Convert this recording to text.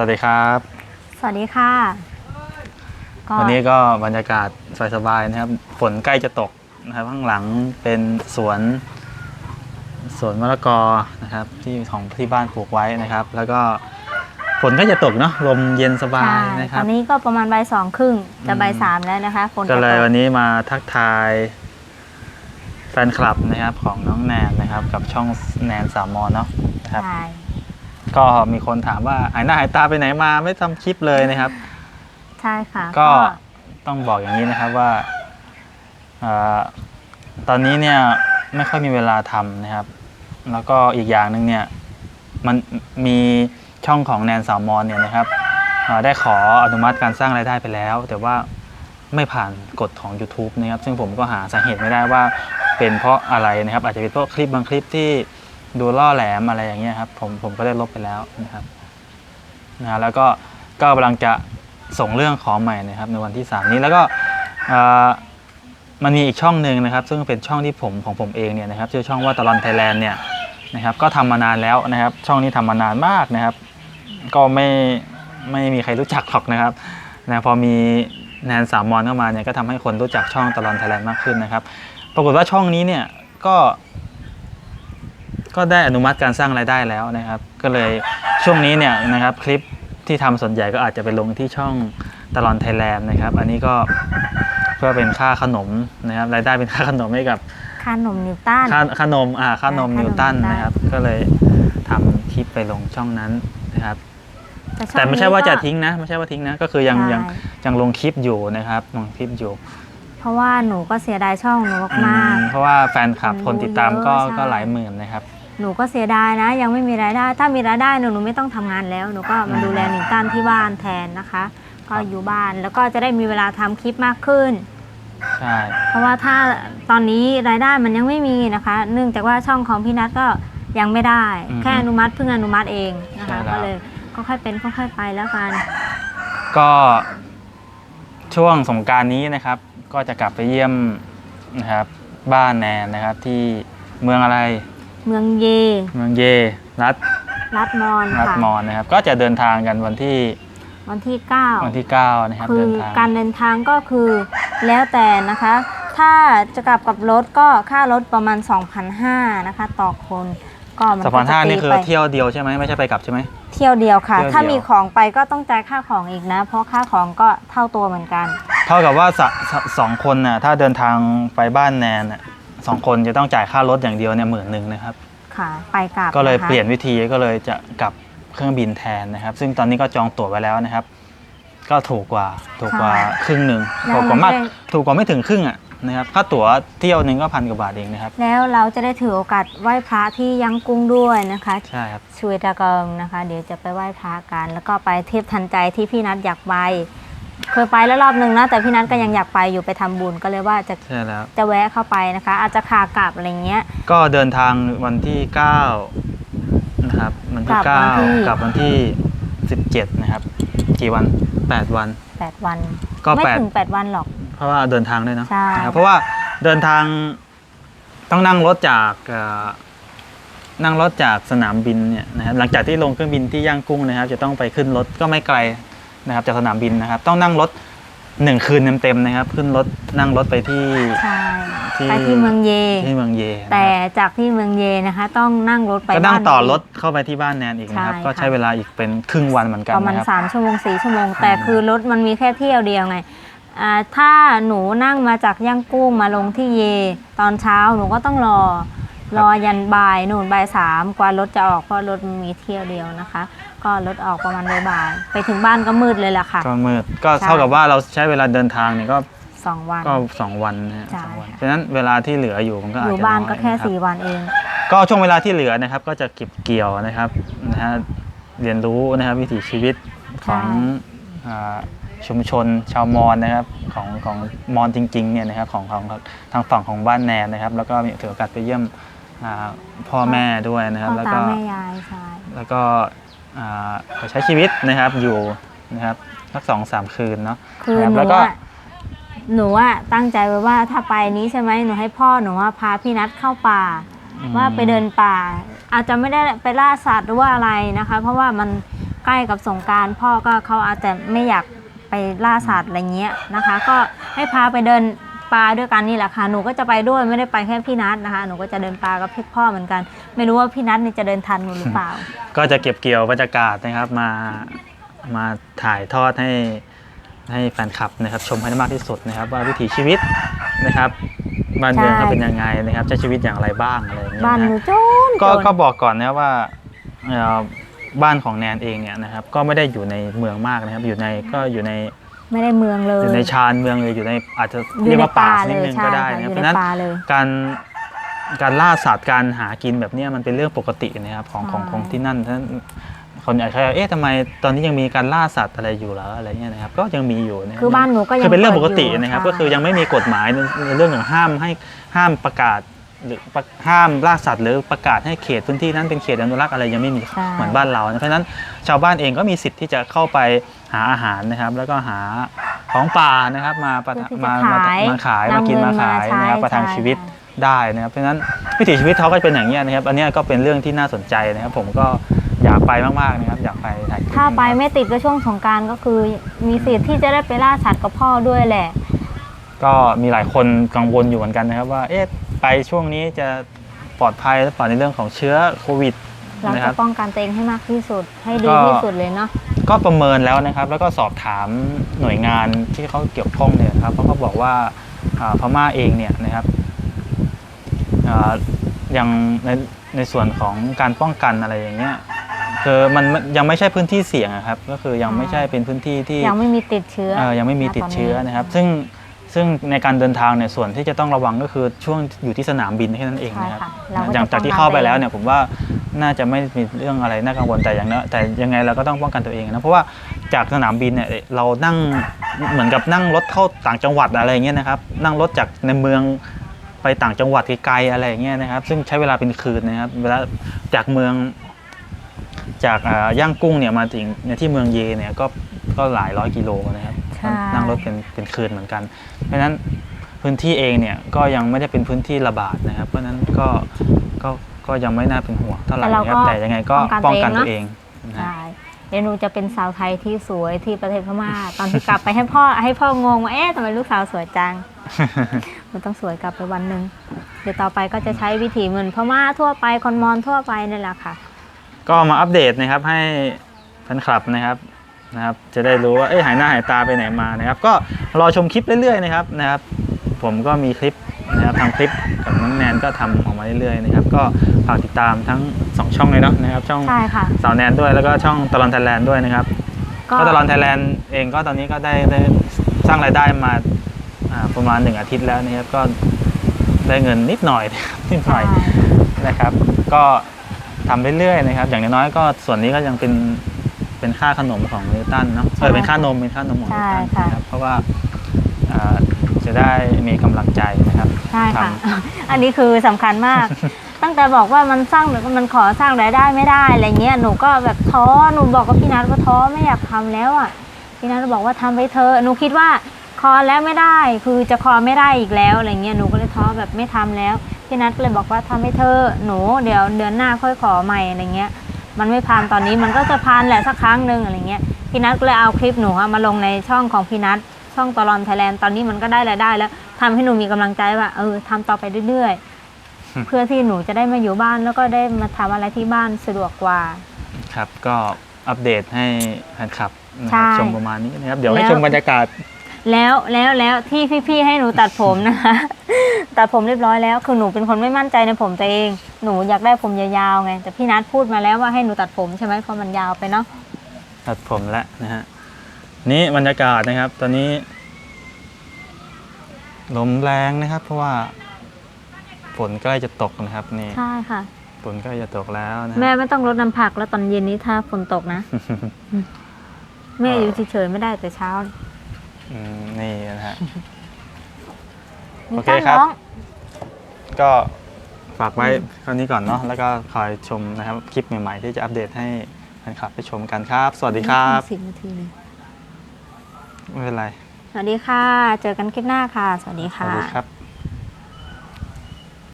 วัสดีครับ สวัสดีค่ะก็วันนี้ก็บรรยากาศสบายๆนะครับ ฝนใกล้จะตกนะครับ ข้างหลังเป็นสวนสวนมะละกอนะครับ ที่ของที่บ้านปลูกไว้นะครับ แล้วก็ฝนก็จะตกเนาะลมเย็นสบาใช่ยนะคตรัอบนนี้ก็ประมาณบ่ายสองครึ่งจะอืมบ่ายสามแล้วนะคะฝนก็จะเลยตกวันนี้มาทักทายแฟนคลับนะครับของน้องแนนนะครับ กับช่องแนนสามมอเนาะนะครับใช่ ก็มีคนถามว่าหายหน้าหายตาไปไหนมาไม่ทำคลิปเลยนะครับ ใช่ค่ะ ก็ต้องบอกอย่างนี้นะครับว่าอาตอนนี้เนี่ยไม่ค่อยมีเวลาทำนะครับ แล้วก็อีกอย่างหนึ่งเนี่ยมันมีช่องของแนนสาวมอนเนี่ยนะครับอ่าได้ขออนุมัติการสร้างรายได้ไปแล้ว แต่ว่าไม่ผ่านกฎของ YouTube นะครับ ซึ่งผมก็หาสาเหตุไม่ได้ว่าเป็นเพราะอะไรนะครับ อาจจะเป็นเพราะคลิปบางคลิปที่ ดูล่อแหลมอะไรอย่างเงี้ยครับผมผมก็ได้ลบไปแล้วนะครับนะแล้วก็ก็กำลังจะส่งเรื่องขอใหม่นะครับในวันที่ 3 นี้แล้วก็มันมีอีกช่องหนึ่งนะครับ ซึ่งเป็นช่องที่ผมของผมเองเนี่ยนะครับชื่อช่องว่าตลอนไทยแลนด์เนี่ยนะครับก็ทำมานานแล้วนะครับ ช่องนี้ทำมานานมากนะครับ ก็ไม่ไม่มีใครรู้จักหรอกนะครับนะพอมีแนนสามมอนเข้ามาเนี่ยก็ทำให้คนรู้จักช่องตลอนไทยแลนด์มากขึ้นนะครับ ปรากฏว่าช่องนี้เนี่ยก็ ก็ได้อนุมัติการสร้างรายได้แล้วนะครับ ก็เลยช่วงนี้เนี่ยนะครับคลิปที่ทำส่วนใหญ่ก็อาจจะไปลงที่ช่องตลอนไทยแลนด์นะครับ อันนี้ก็เพื่อเป็นค่าขนมนะครับรายได้เป็นค่าขนมให้กับค่านมนิวตันค่าขนมอ่าค่านมค่านมนิวตันนิวตันนะครับ ก็เลยทำคลิปไปลงช่องนั้นนะครับช่องแต่ไม่ใช่ว่าจะนี้ก็ทิ้งนะ ไม่ใช่ว่าทิ้งนะ ก็คือยังใช่ยังยังลงคลิปอยู่นะครับลงคลิปอยู่ เพราะว่าหนูก็เสียดายช่องหนูอืมากมเพราะว่าแฟนคลับคนคนติดตามก็ดูเยอะก็ใช่หลายหมื่นนะครับๆ หนูก็เสียดายนะ ยังไม่มีรายได้ ถ้ามีรายได้หนูหนูไม่ต้องทำงานแล้ว หนูก็มาดูแลนิวตันที่บ้านแทนนะคะ ก็อยู่บ้านแล้วก็จะได้มีเวลาทำคลิปมากขึ้น ใช่ เพราะว่าถ้าตอนนี้รายได้มันยังไม่มีนะคะ เนื่องจากว่าช่องของพี่นัทก็ยังไม่ได้แค่อนุมัติเพิ่งอนุมัติเองนะคะก็เลยก็ค่อยเป็นค่อยๆไปแล้วกัน ก็ช่วงสงกรารนี้นะครับ ก็จะกลับไปเยี่ยมนะครับ บ้านแนนนะครับที่เมืองอะไร เมืองเย เมืองเยรัฐรัดมอนรัฐค่ะ มอนนะครับ ก็จะเดินทางกันวันที่วันที่ 9 วันที่9นะครับคืเดิอนทาง การเดินทางก็คือแล้วแต่นะคะ ถ้าจะกลับกับรถก็ค่ารถประมาณ 2,500นะคะ ต่อคนก็มันสะพานห้าก็จะนี่คือตีไปเที่ยวเดียวใช่ไหมไม่ใช่ไปกลับใช่ไหม เที่ยวเดียวค่ะ เที่ยวเดียว ถ้ามีของไปก็ต้องจ่ายค่าของอีกนะ เพราะค่าของก็เท่าตัวเหมือนกัน เท่ากับว่าสะสะสองคนน่ะถ้าเดินทางไปบ้านแนนน่ะ สองคนจะต้องจ่ายค่ารถอย่างเดียวเนี่ยหมื่นหนึ่งนะครับ ค่ะไปกลับก็เลยะคะเปลี่ยนวิธีก็เลยจะกลับเครื่องบินแทนนะครับ ซึ่งตอนนี้ก็จองตั๋วไว้แล้วนะครับ ก็ถูกกว่าถูกกว่าครึ่งหนึ่งแล้วถูกกว่ามากเรจะได้ ถูกกว่าไม่ถึงครึ่งอะนะครับค่าตั๋วเที่ยวหนึ่งก็พันกว่าบาทเองนะครับ แล้วเราจะได้ถือโอกาสไหว้พระที่ยังกุ้งด้วยนะคะใช่ครับ ช่วยตะเกิงนะคะ เดี๋ยวจะไปไหว้พระกัน แล้วก็ไปเทพทันใจที่พี่นัทอยากไป เคยไปแล้วรอบหนึ่งนะแต่พี่นัทก็ยังอยากไปอยู่ไปทำบุญก็เลยว่าจะใช่แล้ว จะแวะเข้าไปนะคะ อาจจะขากลับอะไรเงี้ย ก็เดินทางวันที่9นะครับวันที่กลับวันที่ 9กับวันที่ 17 นะครับ กี่วัน 8 วัน8วันก็ไม่แปด ถึง8วันหรอก เพราะว่าเดินทางด้วยเนอะใช่ นะครับเพราะว่าเดินทางต้องนั่งรถจากเอ่อนั่งรถจากสนามบินเนี่ยนะครับหลังจากที่ลงเครื่องบินที่ย่างกุ้งนะครับ จะต้องไปขึ้นรถก็ไม่ไกล นะครับจากสนามบินนะครับ ต้องนั่งรถหนึ่งคืนเต็มๆนะครับ ขึ้นรถนั่งรถไปที่ใช่ที่ไปที่เมืองเย ที่เมืองเยนะครับแต่จากที่เมืองเยนะคะ ต้องนั่งรถไปก็นั่งบ้าต่อหนูรถเข้าไปที่บ้านแนนอีกนะครับใช่ก็ใช้ค่ะเวลาอีกเป็นครึ่งวันเหมือนกันประมาณนะครับสามชั่วโมงสี่ชั่วโมง แต่อืมคือรถมันมีแค่เที่ยวเดียวไงอ่าถ้าหนูนั่งมาจากย่างกุ้งมาลงที่เย ตอนเช้าหนูก็ต้องรอรอยันบ่ายหนูนบ่ายสามกว่ารถจะออกเพราะรถมันมีเที่ยวเดียวนะคะ ก็รถออกประมาณบ่ายๆไปถึงบ้านก็มืดเลยล่ะค่ะ ก็มืดก็ใช่เท่ากับว่าเราใช้เวลาเดินทางเนี่ยก็สองวัน ก็สองวันนะฮะใช่ สองวันค่ะฉะนั้นเวลาที่เหลืออยู่มันก็ออาจยู่จะบ้านอยก็แค่ะรับสี่วันเอง ก็ช่วงเวลาที่เหลือนะครับ ก็จะเก็บเกี่ยวนะครับนะฮะเรียนรู้นะครับวิถีชีวิตของอ่าชุมชนชาวมอญนะครับของของมอญจริงๆเนี่ยนะครับของของทางฝั่งของบ้านแนนนะครับ แล้วก็มีถือโอกาสไปเยี่ยมอ่าพ่อแม่ด้วยนะครับ พ่อแล้วตาก็ แม่ยายใช่ แล้วก็ อ่าไปใช้ชีวิตนะครับอยู่นะครับสักสองสามคืนเนาะคือรับหนูแล้วก็อะหนูอะตั้งใจไว้ว่าถ้าไปนี้ใช่ไหมหนูให้พ่อหนูว่าพาพี่นัทเข้าป่าอืมว่าไปเดินป่า อาจจะไม่ได้ไปล่าสัตว์หรือว่าอะไรนะคะ เพราะว่ามันใกล้กับสงกรารพ่อก็เขาอาจจะไม่อยากไปล่าสัตว์อะไรเงี้ยนะคะ ก็ให้พาไปเดิน ปลาด้วยกันนี่แหละค่ะหนูก็จะไปด้วยไม่ได้ไปแค่พี่นัทนะคะ หนูก็จะเดินปลากับพี่พ่อเหมือนกัน ไม่รู้ว่าพี่นัทนี่จะเดินทันหนูหรือเปล่า ก็จะเก็บเกี่ยวบรรยากาศนะครับมามาถ่ายทอดให้ให้แฟนคลับนะครับชมให้ได้มากที่สุดนะครับ ว่าวิถีชีวิตนะครับบ้านเมืองใช่เขาเป็นยังไงนะครับใช้ชีวิตอย่างไรบ้างอะไรอย่างเงี้ยบ้านนะหนูฮะจนก็จนก็บอกก่อนนะครับว่าเอ่อบ้านของแนนเองเนี่ยนะครับก็ไม่ได้อยู่ในเมืองมากนะครับอยู่ในก็อยู่ใน ไม่ได้เมืองเลย อยู่ในชานเมืองเลยอยู่ในอาจจะอเรียยู่กในว่าป่าป่าสักเลนิดยนึงใช่ก็ได้ค่ะนะอครับยู่เพในราะฉะนั้นป่าเลยการการล่าสัตว์การหากินแบบเนี้ยมันเป็นเรื่องปกตินะครับของของใช่ของที่นั่นท่านคนอาจจะเอ๊ะทำไมตอนนี้ยังมีการล่าสัตว์อะไรอยู่เหรออะไรเงี้ยนะครับก็ยังมีอยู่ะรับคือบ้านหนูก็ยังคือเป็นเรื่องปกติปิดยู่นะครับใช่ก็คือยังไม่มีกฎหมายในในเรื่องของห้ามให้ห้ามประกาศ หรือประห้ามล่าสัตว์หรือประกาศให้เขตพื้นที่นั้นเป็นเขตอนุรักษ์อะไรยังไม่มีใช่ เหมือนบ้านเรานะเพราะฉะนั้นชาวบ้านเองก็มีสิทธิ์ที่จะเข้าไปหาอาหารนะครับ แล้วก็หาของป่านะครับมาประเพื่อที่มาจะมาขายมาขายนำมากินเงิมานขายมาใช้นะครับประทังใช่ชีวิตค่ะ ได้นะครับเพราะฉะนั้นวิถีชีวิตเขาก็เป็นอย่างนี้ยนะครับ อันเนี้ยก็เป็นเรื่องที่น่าสนใจนะครับ ผมก็อยากไปมากๆนะครับอยากไปถ่ายคลิปถ้าไปนะครับไม่ติดก็ช่วงสงกรารก็คือมีสิทธิ์ที่จะได้ไปล่าสัตว์กับพ่อด้วยแหละ ก็มีหลายคนกังวลอยู่เหมือนกันนะครับว่าเอ๊ะ ไปช่วงนี้จะปลอดภัยหรือเปล่าในเรื่องของเชื้อโควิดเรานะคจะรับ ป้องกันตัวเองให้มากที่สุด ให้ดีก็ ที่สุดเลยเนาะก็ประเมินแล้วนะครับ แล้วก็สอบถามหน่วยงานที่เขาเกี่ยวข้องเนี่ยครับเขาก็บอกว่าอ่าพม่าเองเนี่ยนะครับอ่ายังในในส่วนของการป้องกันอะไรอย่างเงี้ยคือมันมันยังไม่ใช่พื้นที่เสี่ยงอะครับ ก็คือยังไม่ใช่เป็นพื้นที่ที่ยังไม่มีติดเชื้อเอ่อยังไม่มีติดเชื้อนะครับ ซึ่ง ซึ่งในการเดินทางเนี่ยส่วนที่จะต้องระวังก็คือช่วงอยู่ที่สนามบินแค่นั้นเองใช่นะครับค่ะเราก็อย่างจะจากที่ป้องกันเข้าไปแล้วตัวเองเนี่ยผมว่าน่าจะไม่มีเรื่องอะไรน่ากังวลแต่อย่างน้อยแต่ยังไงเราก็ต้องป้องกันตัวเองนะเพราะว่าจากสนามบินเนี่ยเรานั่งเหมือนกับนั่งรถเข้าต่างจังหวัดอะไรอย่างเงี้ยนะครับนั่งรถจากในเมืองไปต่างจังหวัดไกลๆอะไรอย่างเงี้ยนะครับ ซึ่งใช้เวลาเป็นคืนนะครับเวลาจากเมือง จากอ่าย่างกุ้งเนี่ยมาถึงในที่เมืองเยเนี่ยก็ก็หลายร้อยกิโลนะครับใช่ นั่งรถเป็นเป็นคืนเหมือนกัน เพราะฉะนั้นพื้นที่เองเนี่ยก็ยังไม่ได้เป็นพื้นที่ระบาดนะครับ เพราะฉะนั้นก็ก็ก็ยังไม่น่าเป็นห่วงเท่าไหร่นะครับแต่ยังไงก็ป้องกันตัวเองนะฮะ ใช่เดี๋ยวหนูจะเป็นสาวไทยที่สวยที่ประเทศพม่า ตอนที่กลับไปให้พ่อให้พ่องงว่าเอ๊ะทำไมลูกสาวสวยจังมันต้องสวยกลับไปวันหนึ่งเดี๋ยวต่อไปก็จะใช้วิถีเหมือนพม่าทั่วไปคนมอญทั่วไปนั่นแหละค่ะ ก็มาอัปเดตนะครับให้แฟนคลับนะครับ นะครับจะได้รู้ว่าเอ้ยหายหน้าหายตาไปไหนมานะครับก็รอชมคลิปเรื่อยๆนะครับนะครับ ผมก็มีคลิปนะครับทำคลิปกับน้องแนนก็ทำออกมาเรื่อยๆนะครับก็ฝากติดตามทั้งสองช่องเลยเนาะนะครับช่องใช่ค่ะ สาวแนนด้วยแล้วก็ช่องตลอนไทยแลนด์ด้วยนะครับ ก็ก็ตลอนไทยแลนด์เองก็ตอนนี้ก็ได้ได้สร้างรายได้มาอ่าประมาณหนึ่งอาทิตย์แล้วนะครับก็ได้เงินนิดหน่อยนะครับนิดหน่อย ใช่ นะครับก็ทำเรื่อยๆนะครับ อย่างน้อยๆก็ส่วนนี้ก็ยังเป็น เป็นค่าขนมของนิวตันเนาะเออเป็นค่านมเป็นค่านมของนิวตันใช่ค่ะนะครับเพราะว่าอ่าจะได้มีกำลังใจนะครับใช่ค่ะทอันนี้คือสำคัญมาก ตั้งแต่บอกว่ามันสร้างมันขอสร้างรายได้ไม่ได้อะไรเงี้ยหนูก็แบบท้อหนูบอกกับพี่นัทว่าท้อไม่อยากทำแล้วอะพี่นัทบอกว่าทำไปเถอะหนูคิดว่าคอแล้วไม่ได้คือจะคอไม่ได้อีกแล้วอะไรเงี้ยหนูก็เลยท้อแบบไม่ทำแล้วพี่นัทก็เลยบอกว่าทำไปเถอะหนูเดี๋ยวเดือนหน้าค่อยขอใหม่อะไรเงี้ย มันไม่พานตอนนี้มันก็จะพานแหละสักครั้งหนึ่งอะไรเงี้ยพี่นัทก็เลยเอาคลิปหนูอะมาลงในช่องของพี่นัทช่องตลอนไทยแลนด์ตอนนี้มันก็ได้รายได้แล้วทำให้หนูมีกำลังใจว่าเออทำต่อไปเรื่อยๆ เพื่อที่หนูจะได้มาอยู่บ้านแล้วก็ได้มาทำอะไรที่บ้านสะดวกกว่าำครับก็อัปเดตให้แฟนคลับนะคใช่รับชมประมาณนี้นะครับเดี๋ยวให้แล้วชมบรรยากาศ แล้วแล้วแล้วที่พี่ๆให้หนูตัดผมนะคะ ตัดผมเรียบร้อยแล้ว คือหนูเป็นคนไม่มั่นใจในผมตัวเอง หนูอยากได้ผมยาวๆไง แต่พี่นัทพูดมาแล้วว่าให้หนูตัดผมใช่ไหมเพราะมันยาวไปเนาะ ตัดผมแล้วนะฮะ นี่บรรยากาศนะครับ ตอนนี้ ลมแรงนะครับ เพราะว่าฝนใกล้จะตกนะครับนี่ใช่ค่ะ ฝนใกล้จะตกแล้วนะแม่ฮะไม่ต้องรดน้ำผักแล้วตอนเย็นนี้ถ้าฝนตกนะ แม่อยู่เฉยๆไม่ได้แต่เช้า อืมนี่นะฮะมีโอเคต้นครับน้องก็ฝากไว้เท่านี้ก่อนเนาะแล้วก็คอยชมนะครับ คลิปใหม่ๆ ที่จะอัปเดตให้แฟนคลับไปชมกันครับ สวัสดีครับสิบนาทีเลยไม่เป็นไร สวัสดีค่ะ เจอกันคลิปหน้าค่ะ สวัสดีสวัค่ะสดีครับ